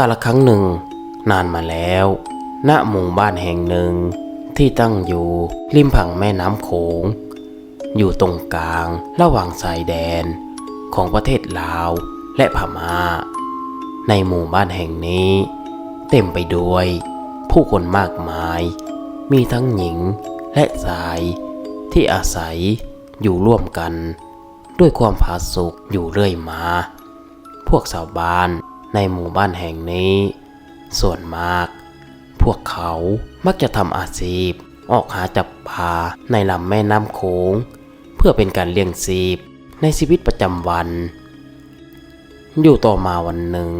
กาละครั้งหนึ่ง นานมาแล้ว ณหมู่บ้านแห่งหนึ่งที่ตั้งอยู่ริมผังแม่น้ำโขง อยู่ตรงกลางระหว่างชายแดนของประเทศลาวและพม่า ในหมู่บ้านแห่งนี้ เต็มไปด้วย ผู้คนมากมาย มีทั้งหญิงและชาย ที่อาศัยอยู่ร่วมกัน ด้วยความผาสุกอยู่เรื่อยมา พวกชาวบ้าน ในหมู่บ้านแห่งนี้ ส่วนมาก พวกเขามักจะทำอาชีพ ออกหาจับปลาในลำแม่น้ำโขง เพื่อเป็นการเลี้ยงชีพในชีวิตประจำวัน อยู่ต่อมาวันหนึ่ง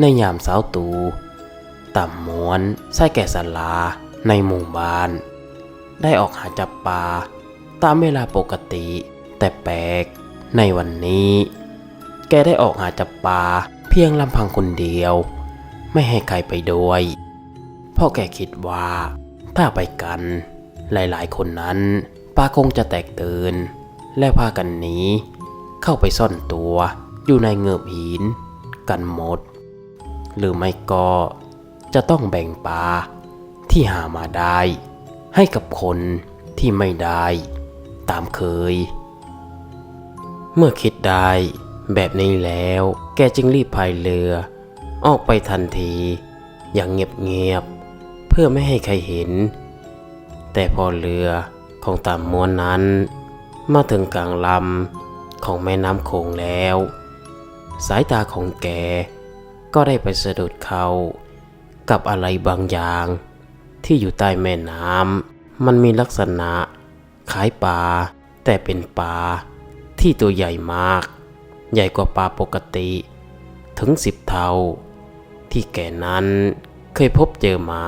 ในยามเช้าตูต่ำม้วนไส้แก่สลาในหมู่บ้าน ได้ออกหาจับปลาตามเวลาปกติ แต่แปลกในวันนี้ แกได้ออกหาจับปลา พียงลำพังคนเดียว ไม่ให้ใครไปด้วยเพราะแกคิดว่า ถ้าไปกัน หลายๆ คนนั้นปลาคงจะแตกตื่น และพากันหนีเข้าไปซ่อนตัวอยู่ในเงือบหิน กันหมด หรือไม่ก็จะต้องแบ่งปลาที่หามาได้ ให้กับคนที่ไม่ได้ ตามเคย เมื่อคิดได้ แบบนี้แล้ว แกจึงรีบพายเรือ ออกไปทันที อย่างเงียบๆเพื่อไม่ให้ใครเห็น แต่พอเรือของตามม้วนนั้น มาถึงกลางลำของแม่น้ำโขงแล้ว สายตาของแกก็ได้ไปสะดุดเขากับอะไรบางอย่างที่อยู่ใต้แม่น้ำมันมีลักษณะคล้ายปลาแต่เป็นปลาที่ตัวใหญ่มาก ใหญ่กว่าปลาปกติ ถึงสิบเท่า ที่แกนั้นเคยพบเจอมา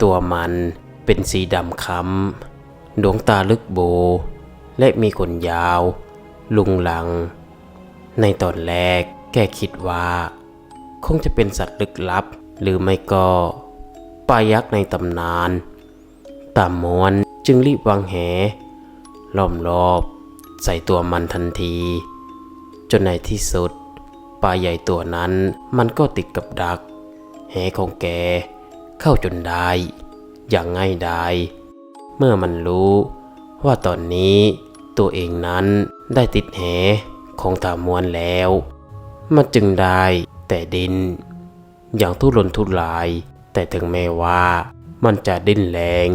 ตัวมันเป็นสีดำค้ำดวงตาลึกโบ และมีขนยาว ลุงลัง ในตอนแรกแกคิดว่า คงจะเป็นสัตว์ลึกลับ หรือไม่ก็ปลายักษ์ในตำนาน ตามมวนจึงรีบวางแหล้อมรอบ ใส่ตัวมันทันที จนในที่สุดปลาใหญ่ตัวนั้นมันก็ติดกับดัก แหของแก เข้าจนได้ อย่างง่ายดายเมื่อมันรู้ว่าตอนนี้ตัวเองนั้นได้ติดแหของตามวนแล้ว มันจึงได้แต่ดิน อย่างทุรนทุราย แต่ถึงแม้ว่ามันจะดิ้นแรง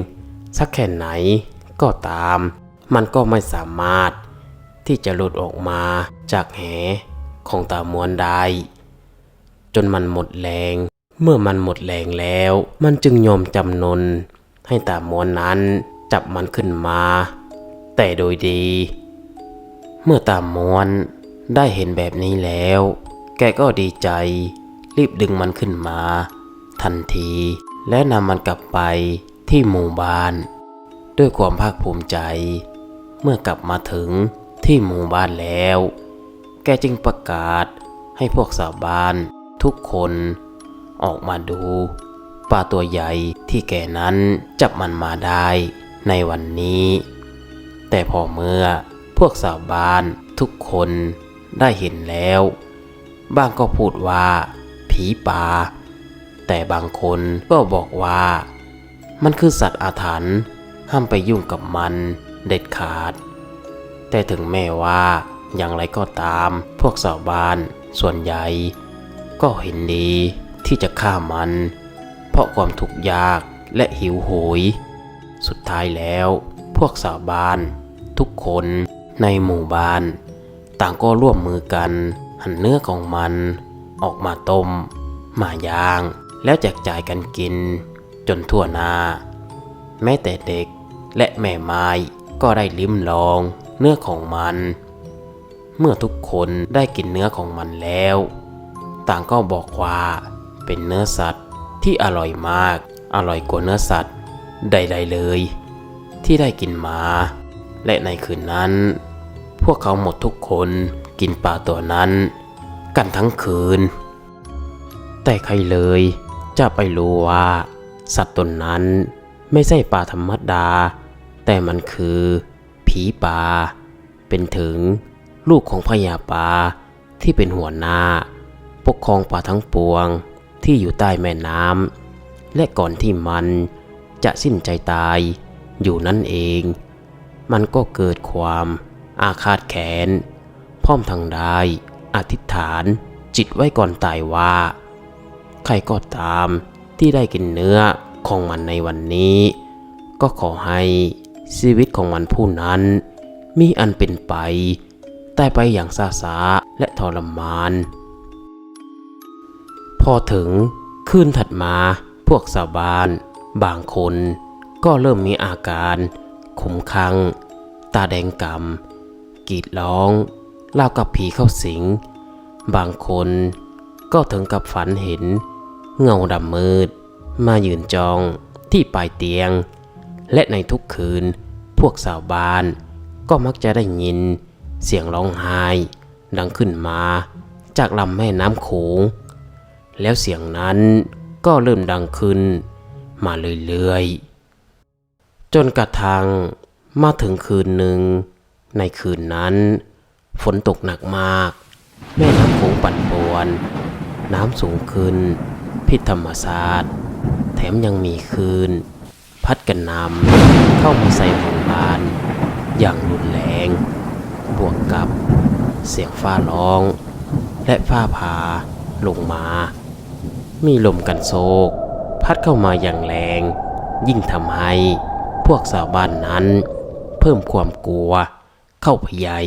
สักแค่ไหนก็ตาม มันก็ไม่สามารถ ที่จะหลุดออกมาจากแหของตามวนได้ จนมันหมดแรง เมื่อมันหมดแรงแล้ว มันจึงยอมจำนน ให้ตามวนนั้นจับมันขึ้นมา แต่โดยดี เมื่อตามมวนได้เห็นแบบนี้แล้ว แกก็ดีใจ รีบดึงมันขึ้นมา ทันที และนำมันกลับไปที่หมู่บ้าน ด้วยความภาคภูมิใจ เมื่อกลับมาถึง ที่หมู่บ้านแล้ว แกจึงประกาศให้พวกชาวบ้านทุกคน ออกมาดูปลาตัวใหญ่ที่แกนั้นจับมันมาได้ในวันนี้ แต่พอเมื่อพวกชาวบ้านทุกคนได้เห็นแล้ว บางก็พูดว่า ผีป่า แต่บางคนก็บอกว่า มันคือสัตว์อาถรรพ์ห้ามไปยุ่งกับมันเด็ดขาด แต่ถึงแม้ว่า อย่างไรก็ตาม พวกชาวบ้านส่วนใหญ่ ก็เห็นดีที่จะฆ่ามัน เพราะความทุกข์ยากและหิวโหย สุดท้ายแล้ว พวกชาวบ้าน ทุกคนในหมู่บ้าน ต่างก็ร่วมมือกัน หั่นเนื้อของมัน ออกมาต้มมาย่าง แล้วแจกจ่ายกันกิน จนทั่วหน้า แม้แต่เด็กและแม่ไม้ก็ได้ลิ้มลอง เนื้อของมัน เมื่อทุกคนได้กินเนื้อของมันแล้ว ต่างก็บอกว่าเป็นเนื้อสัตว์ที่อร่อยมาก อร่อยกว่าเนื้อสัตว์ใด ๆเลย ที่ได้กินมา และในคืนนั้น พวกเขาหมดทุกคนกินปลาตัวนั้น กันทั้งคืน แต่ใครเลยจะไปรู้ว่า สัตว์ตนนั้นไม่ใช่ปลาธรรมดา แต่มันคือ ผีป่าเป็นถึงลูกของพญาปลาที่เป็นหัวหน้า ปกครองป่าทั้งปวงที่อยู่ใต้แม่น้ำและก่อนที่มันจะสิ้นใจตายอยู่นั่นเอง มันก็เกิดความอาฆาตแค้นพร้อมทางได้ อธิษฐานจิตไว้ก่อนตายว่า ใครก็ตามที่ได้กินเนื้อของมันในวันนี้ ก็ขอให้ ชีวิตของมันผู้นั้น มีอันเป็นไป แต่ไปอย่างซาซาและทรมาน พอถึงคืนถัดมาพวกชาวบ้าน บางคนก็เริ่มมีอาการขุมขัง ตาแดงกำกรีดร้องเล่ากับผีเข้าสิง บางคนก็ถึงกับฝันเห็น เงาดำมืด มายืนจองที่ปลายเตียง และในทุกคืน พวกสาวบ้าน ก็มักจะได้ยิน เสียงร้องไห้ ดังขึ้นมา จากลำแม่น้ำโขง แล้วเสียงนั้นก็เริ่มดังขึ้น มาเรื่อยๆ จนกระทั่งมาถึงคืนหนึ่ง ในคืนนั้น ฝนตกหนักมาก แม่น้ำโขงปั่นป่วน น้ำสูงขึ้น พิษธรรมศาสตร์ แถมยังมีคืน พัดกันนำเข้ามาใส่หมู่บ้าน อย่างรุนแรง บวกกับเสียงฟ้าร้อง และฟ้าผ่าลงมา มีลมกันโศกพัดเข้ามาอย่างแรง ยิ่งทำให้พวกชาวบ้านนั้น เพิ่มความกลัวเข้าไปใหญ่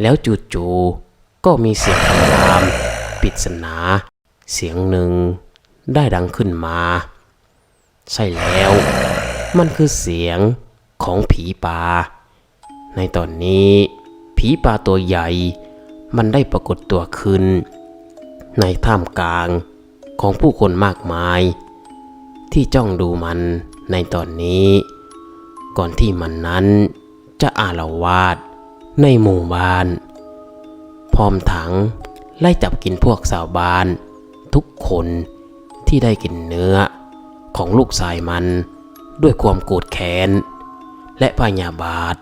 แล้วจู่ๆก็มีเสียงคำรามปริศนา เสียงหนึ่งได้ดังขึ้นมา ใช่แล้ว มันคือเสียงของผีป่า ในตอนนี้ ผีป่าตัวใหญ่ มันได้ปรากฏตัวขึ้น ในท่ามกลางของผู้คนมากมาย ที่จ้องดูมันในตอนนี้ ก่อนที่มันนั้นจะอาละวาดในหมู่บ้าน พร้อมถังไล่จับกินพวกสาวบ้าน ทุกคนที่ได้กินเนื้อ ของลูกชายมัน ด้วยความโกรธแค้น และพยาบาท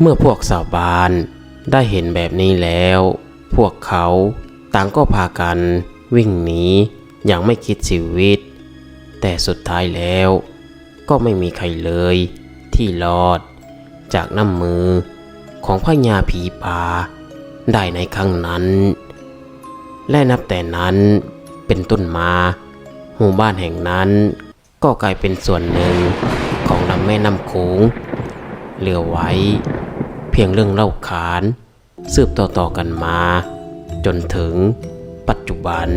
เมื่อพวกสาวบานได้เห็นแบบนี้แล้ว พวกเขาต่างก็พากันวิ่งหนีอย่างไม่คิดชีวิต แต่สุดท้ายแล้ว ก็ไม่มีใครเลยที่รอด จากน้ำมือของพญาผีป่าได้ในครั้งนั้น และนับแต่นั้นเป็นต้นมา หมู่บ้านแห่งนั้น ก็กลายเป็นส่วนหนึ่งของลำแม่น้ำโขงเหลือไว้ เพียงเรื่องเล่าขาน สืบต่อๆกันมา จนถึงปัจจุบัน